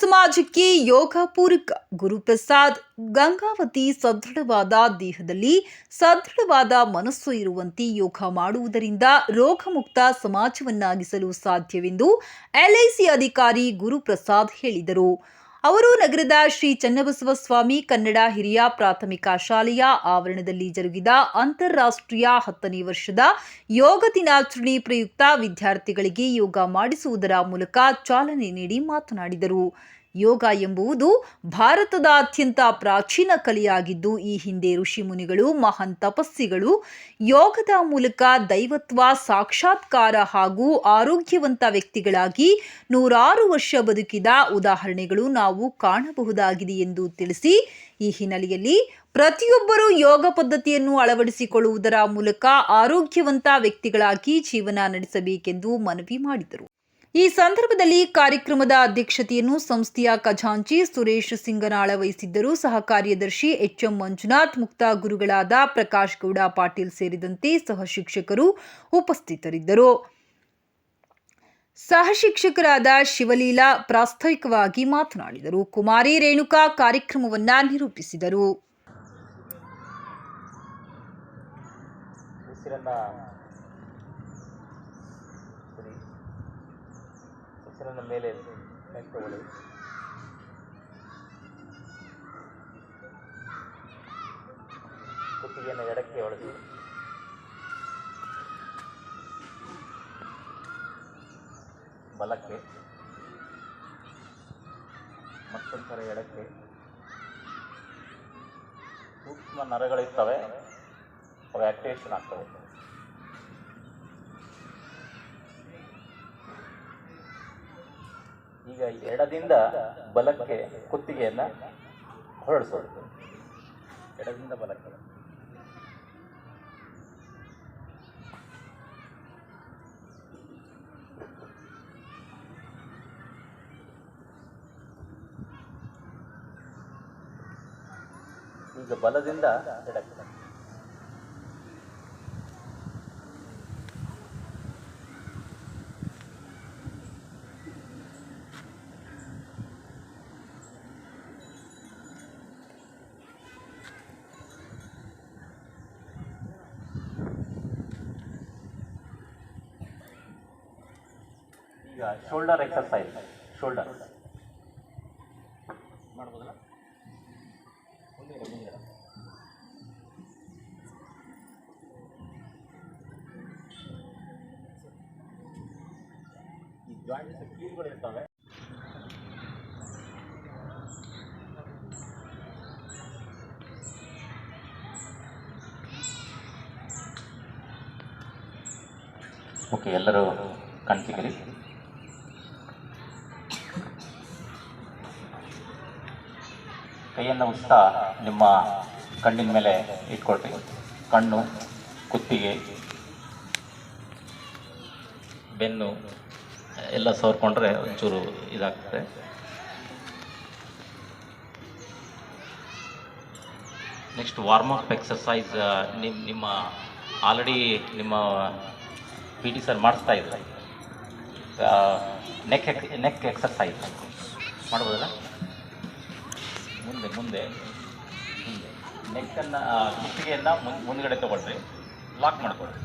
ಸಮಾಜಕ್ಕೆ ಯೋಗ ಪೂರಕ ಗುರುಪ್ರಸಾದ್, ಗಂಗಾವತಿ ಸದೃಢವಾದ ದೇಹದಲ್ಲಿ ಸದೃಢವಾದ ಮನಸ್ಸು ಇರುವಂತೆ ಯೋಗ ಮಾಡುವುದರಿಂದ ರೋಗಮುಕ್ತ ಸಮಾಜವನ್ನಾಗಿಸಲು ಸಾಧ್ಯವೆಂದು ಎಲ್ಐಸಿ ಅಧಿಕಾರಿ ಗುರುಪ್ರಸಾದ್ ಹೇಳಿದರು. ಅವರು ನಗರದ ಶ್ರೀ ಚನ್ನಬಸವ ಸ್ವಾಮಿ ಕನ್ನಡ ಹಿರಿಯ ಪ್ರಾಥಮಿಕ ಶಾಲೆಯ ಆವರಣದಲ್ಲಿ ಜರುಗಿದ ಅಂತಾರಾಷ್ಟ್ರೀಯ ಹತ್ತನೇ ವರ್ಷದ ಯೋಗ ದಿನಾಚರಣೆ ಪ್ರಯುಕ್ತ ವಿದ್ಯಾರ್ಥಿಗಳಿಗೆ ಯೋಗ ಮಾಡಿಸುವುದರ ಮೂಲಕ ಚಾಲನೆ ನೀಡಿ ಮಾತನಾಡಿದರು. ಯೋಗ ಎಂಬುವುದು ಭಾರತದ ಅತ್ಯಂತ ಪ್ರಾಚೀನ ಕಲೆಯಾಗಿದ್ದು, ಈ ಹಿಂದೆ ಋಷಿಮುನಿಗಳು, ಮಹಾನ್ ತಪಸ್ಸಿಗಳು ಯೋಗದ ಮೂಲಕ ದೈವತ್ವ, ಸಾಕ್ಷಾತ್ಕಾರ ಹಾಗೂ ಆರೋಗ್ಯವಂತ ವ್ಯಕ್ತಿಗಳಾಗಿ ನೂರಾರು ವರ್ಷ ಬದುಕಿದ ಉದಾಹರಣೆಗಳು ನಾವು ಕಾಣಬಹುದಾಗಿದೆ ಎಂದು ತಿಳಿಸಿ, ಈ ಹಿನ್ನೆಲೆಯಲ್ಲಿ ಪ್ರತಿಯೊಬ್ಬರೂ ಯೋಗ ಪದ್ಧತಿಯನ್ನು ಅಳವಡಿಸಿಕೊಳ್ಳುವುದರ ಮೂಲಕ ಆರೋಗ್ಯವಂತ ವ್ಯಕ್ತಿಗಳಾಗಿ ಜೀವನ ನಡೆಸಬೇಕೆಂದು ಮನವಿ ಮಾಡಿದರು. ಈ ಸಂದರ್ಭದಲ್ಲಿ ಕಾರ್ಯಕ್ರಮದ ಅಧ್ಯಕ್ಷತೆಯನ್ನು ಸಂಸ್ಥೆಯ ಖಜಾಂಚಿ ಸುರೇಶ್ ಸಿಂಗನಾಳ ವಹಿಸಿದ್ದರು. ಸಹ ಕಾರ್ಯದರ್ಶಿ ಎಚ್ಎಂ ಮಂಜುನಾಥ್, ಮುಕ್ತ ಗುರುಗಳಾದ ಪ್ರಕಾಶ್ ಗೌಡ, ಪಾಟೀಲ್ ಸೇರಿದಂತೆ ಸಹ ಶಿಕ್ಷಕರು ಉಪಸ್ಥಿತರಿದ್ದರು. ಸಹ ಶಿಕ್ಷಕರಾದ ಶಿವಲೀಲಾ ಪ್ರಾಸ್ತಾವಿಕವಾಗಿ ಮಾತನಾಡಿದರು. ಕುಮಾರಿ ರೇಣುಕಾ ಕಾರ್ಯಕ್ರಮವನ್ನು ನಿರೂಪಿಸಿದರು. ಉಸಿರನ್ನ ಮೇಲೆ ತಗೊಳ್ಳಿ ಕುತ್ತಿಗೆಯನ್ನು ಎಡಕ್ಕೆ ಹೊಡೆದು ಬಲಕ್ಕೆ. ಮತ್ತೊಂದು ಎಡಕ್ಕೆ. ಸೂಕ್ಷ್ಮ ನರಗಳಿರ್ತವೆ ಅವು ಆಕ್ಟಿವೇಶನ್ ಆಗ್ತವೆ. ಈಗ ಎಡದಿಂದ ಬಲಕ್ಕೆ ಕುತ್ತಿಗೆಯನ್ನ ಹೊರಡಿಸೋದು. ಎಡದಿಂದ ಬಲಕ್ಕೆ. ಈಗ ಬಲದಿಂದ ಎಡಕ್ಕೆ. ಈಗ ಶೋಲ್ಡರ್ ಎಕ್ಸರ್ಸೈಸ್ ಶೋಲ್ಡರ್ ಮಾಡ್ಬೋದಲ್ಲ? ಜಾಯಿಂಟ್ಸ್ ಕೀಲ್ಗಳು ಇರ್ತವೆ. ಓಕೆ ಎಲ್ಲರೂ ಕಣ್ತಿಗಿರಿ ಕೈಯನ್ನು ಉಸ್ತಾ ನಿಮ್ಮ ಕಣ್ಣಿನ ಮೇಲೆ ಇಟ್ಕೊಳ್ರಿ ಕಣ್ಣು, ಕುತ್ತಿಗೆ, ಬೆನ್ನು ಎಲ್ಲ ಸವರ್ಕೊಂಡ್ರೆ ಒಂಚೂರು ಇದಾಗ್ತದೆ. ನೆಕ್ಸ್ಟ್ ವಾರ್ಮ್ ಅಪ್ ಎಕ್ಸರ್ಸೈಸ್ ನಿಮ್ಮ ನಿಮ್ಮ ಆಲ್ರೆಡಿ ನಿಮ್ಮ ಪಿ ಟಿ ಸರ್ ಮಾಡಿಸ್ತಾ ಇದ್ದಾರೆ. ನೆಕ್ ನೆಕ್ ಎಕ್ಸರ್ಸೈಸ್ ಮಾಡ್ಬೋದಲ್ಲ? ಮುಂದೆ ಮುಂದೆ ಹಿಂದೆ ನೆಕ್ಕನ್ನು ಕುತ್ತಿಗೆಯನ್ನು ಮುಂದೆ ಮುಂದ್ಗಡೆ ತೊಗೊಳ್ರಿ. ಲಾಕ್ ಮಾಡಿಕೊಳ್ರಿ.